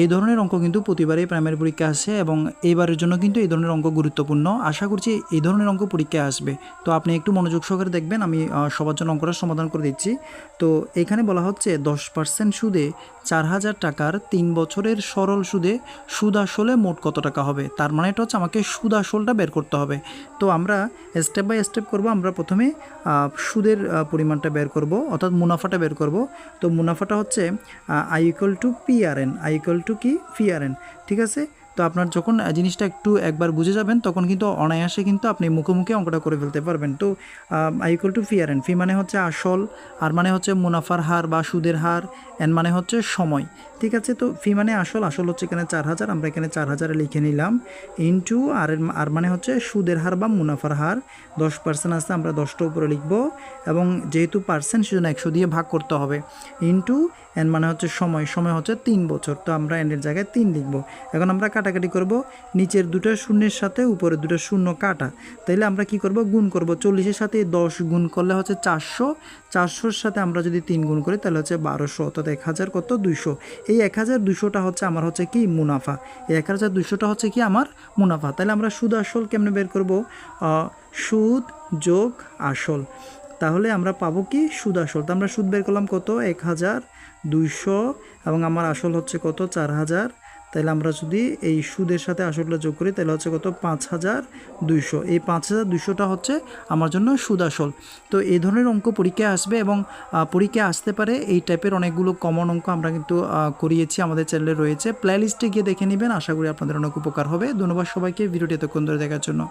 এই ধরনের অঙ্ক কিন্তু প্রতিবারই প্রাইমারি পরীক্ষা আসে এবং এইবারের জন্য কিন্তু এই ধরনের অঙ্ক গুরুত্বপূর্ণ। আশা করছি এই ধরনের অঙ্ক পরীক্ষায় আসবে। তো আপনি একটু মনোযোগ সহকারে দেখবেন, আমি সবার জন্য অঙ্কটা সমাধান করে দিচ্ছি। তো এখানে বলা হচ্ছে দশ পার্সেন্ট সুদে চার হাজার টাকার তিন বছরের সরল সুদে সুদ আসলে মোট কত টাকা হবে? তার মানে এটা হচ্ছে আমাকে সুদ আসলটা বের করতে হবে। তো আমরা স্টেপ বাই স্টেপ করব, আমরা প্রথমে সুদের পরিমাণটা বের করব, অর্থাৎ মুনাফাটা বের করব। তো মুনাফাটা হচ্ছে I equal to P R N I equal to কি এন ঠিক আছে? তো আপনার যখন জিনিসটা একটু একবার বুঝে যাবেন, তখন কিন্তু অনায়াসে কিন্তু আপনি মুখে মুখে অঙ্কটা করে ফেলতে পারবেন। তো I equal to P R N P মানে হচ্ছে আসল, আর মানে হচ্ছে মুনাফার হার বা সুদের হার এন মানে হচ্ছে সময়। ঠিক আছে? তো ফি মানে আসল আসল হচ্ছে এখানে চার হাজার, আমরা এখানে চার হাজারে লিখে নিলাম। ইন্টু আর আর মানে হচ্ছে সুদের হার বা মুনাফার হার, দশ পার্সেন্ট আসতে আমরা দশটা উপরে লিখব, এবং যেহেতু পার্সেন্ট সেজন্য একশো দিয়ে ভাগ করতে হবে। ইন্টু এন মানে হচ্ছে সময়। সময় হচ্ছে তিন বছর। তো আমরা এনের জায়গায় তিন লিখব। এখন আমরা কাটাকাটি করব। নিচের দুটো শূন্যের সাথে উপরে দুটো শূন্য কাটা। তাইলে আমরা কি করব? গুণ করব। চল্লিশের সাথে দশ গুণ করলে হচ্ছে চারশো। চারশোর সাথে আমরা যদি তিন গুণ করি, তাহলে হচ্ছে বারোশো। অর্থাৎ এক হাজার কত? দুইশো। এই এক হাজার দুশোটা হচ্ছে আমার হচ্ছে কি? মুনাফা। এই এক হাজার দুশোটা হচ্ছে কি? আমার মুনাফা। তাহলে আমরা সুদ আসল কেমনে বের করব? সুদ যোগ আসল। তাহলে আমরা পাবো কি? সুদ আসল। তো আমরা সুদ বের করলাম কত? এক হাজার দুইশো এবং আমার আসল হচ্ছে কত? চার হাজার। তাহলে আমরা যদি এই সুদের সাথে আসলটা যোগ করি তাহলে হচ্ছে কত? পাঁচ হাজার দুইশো। এই পাঁচ হাজার দুইশোটা হচ্ছে আমার জন্য সুদ আসল। তো এই ধরনের অঙ্ক পরীক্ষায় আসবে এবং পরীক্ষায় আসতে পারে এই টাইপের অনেকগুলো কমন অঙ্ক আমরা কিন্তু করিয়েছি, আমাদের চ্যানেলে রয়েছে। প্লে লিস্টে গিয়ে দেখে নেবেন। আশা করি আপনাদের অনেক উপকার হবে। ধন্যবাদ সবাইকে। ভিডিওটি এতক্ষণ ধরে দেখার জন্য।